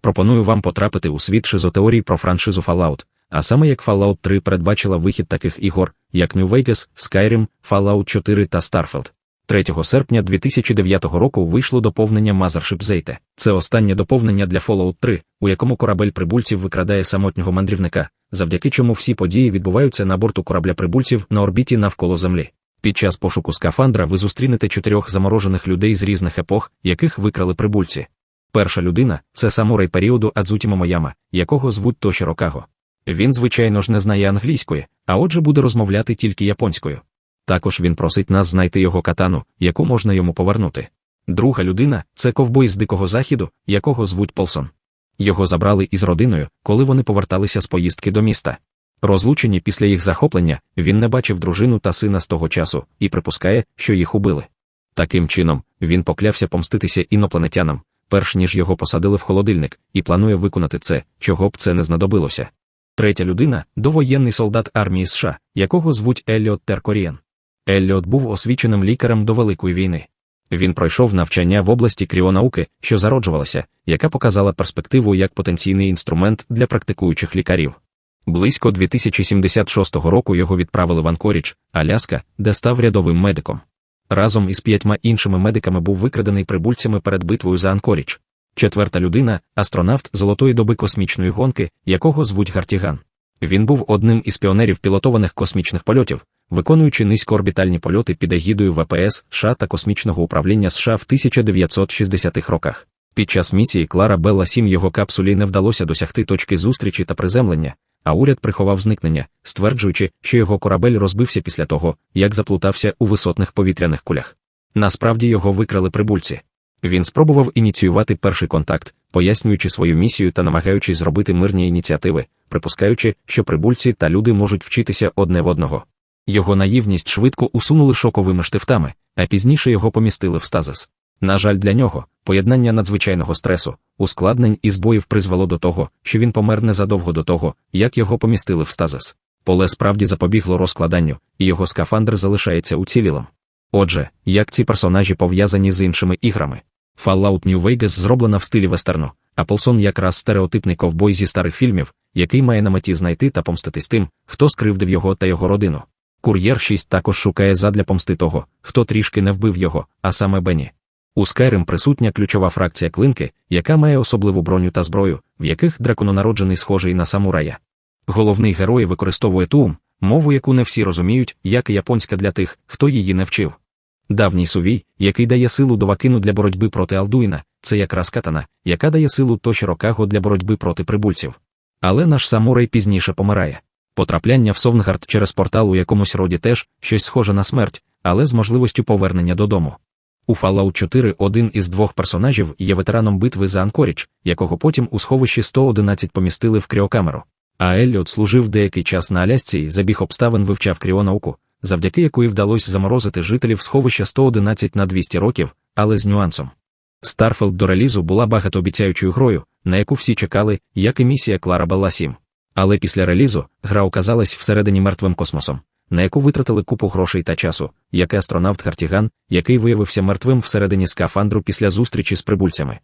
Пропоную вам потрапити у світ шизотеорій про франшизу Fallout, а саме як Fallout 3 передбачила вихід таких ігор, як New Vegas, Skyrim, Fallout 4 та Starfield. 3 серпня 2009 року вийшло доповнення Mothership Zeta. Це останнє доповнення для Fallout 3, у якому корабель прибульців викрадає самотнього мандрівника, завдяки чому всі події відбуваються на борту корабля прибульців на орбіті навколо Землі. Під час пошуку скафандра ви зустрінете чотирьох заморожених людей з різних епох, яких викрали прибульці. Перша людина це самурай періоду Адзуті Момояма, якого звуть Тоші Рокаго. Він, звичайно ж, не знає англійської, а отже буде розмовляти тільки японською. Також він просить нас знайти його катану, яку можна йому повернути. Друга людина це ковбой з Дикого Заходу, якого звуть Полсон. Його забрали із родиною, коли вони поверталися з поїздки до міста. Розлучені після їх захоплення, він не бачив дружину та сина з того часу і припускає, що їх убили. Таким чином, він поклявся помститися інопланетянам, перш ніж його посадили в холодильник, і планує виконати це, чого б це не знадобилося. Третя людина довоєнний солдат армії США, якого звуть Елліот Теркорієн. Елліот був освіченим лікарем до Великої війни. Він пройшов навчання в області кріонауки, що зароджувалася, яка показала перспективу як потенційний інструмент для практикуючих лікарів. Близько 2076 року його відправили в Анкоріч, Аляска, де став рядовим медиком. Разом із п'ятьма іншими медиками був викрадений прибульцями перед битвою за Анкоріч. Четверта людина астронавт золотої доби космічної гонки, якого звуть Гартіган. Він був одним із піонерів пілотованих космічних польотів, виконуючи низькоорбітальні польоти під егідою ВПС США та космічного управління США в 1960-х роках. Під час місії Клара Белла 7 його капсулі не вдалося досягти точки зустрічі та приземлення, а уряд приховав зникнення, стверджуючи, що його корабель розбився після того, як заплутався у висотних повітряних кулях. Насправді його викрали прибульці. Він спробував ініціювати перший контакт, пояснюючи свою місію та намагаючись зробити мирні ініціативи, припускаючи, що прибульці та люди можуть вчитися одне в одного. Його наївність швидко усунули шоковими штифтами, а пізніше його помістили в стазис. На жаль, для нього поєднання надзвичайного стресу, ускладнень і збоїв призвело до того, що він помер незадовго до того, як його помістили в стазис. Поле справді запобігло розкладанню, і його скафандр залишається уцілілим. Отже, як ці персонажі пов'язані з іншими іграми? Fallout New Vegas зроблена в стилі вестерну, а Полсон якраз стереотипний ковбой зі старих фільмів, який має на меті знайти та помститись тим, хто скривдив його та його родину. Кур'єр 6 також шукає задля помсти того, хто трішки не вбив його, а саме Бенні. У Skyrim присутня ключова фракція клинки, яка має особливу броню та зброю, в яких дракононароджений схожий на самурая. Головний герой використовує туум, мову, яку не всі розуміють, як і японська для тих, хто її не вчив. Давній сувій, який дає силу довакину для боротьби проти Алдуїна, це якраз катана, яка дає силу Тоші Рокаго для боротьби проти прибульців. Але наш самурай пізніше помирає. Потрапляння в Совнгард через портал у якомусь роді теж щось схоже на смерть, але з можливістю повернення додому. У Fallout 4 один із двох персонажів є ветераном битви за Анкоріч, якого потім у сховищі 111 помістили в кріокамеру. А Елліот служив деякий час на Алясці і забіг обставин вивчав кріонауку, завдяки якої вдалося заморозити жителів сховища 111 на 200 років, але з нюансом. Старфелд до релізу була багатообіцяючою грою, на яку всі чекали, як і місія Клара Белла 7. Але після релізу гра оказалась всередині мертвим космосом, на яку витратили купу грошей та часу, як астронавт Хартіган, який виявився мертвим всередині скафандру після зустрічі з прибульцями.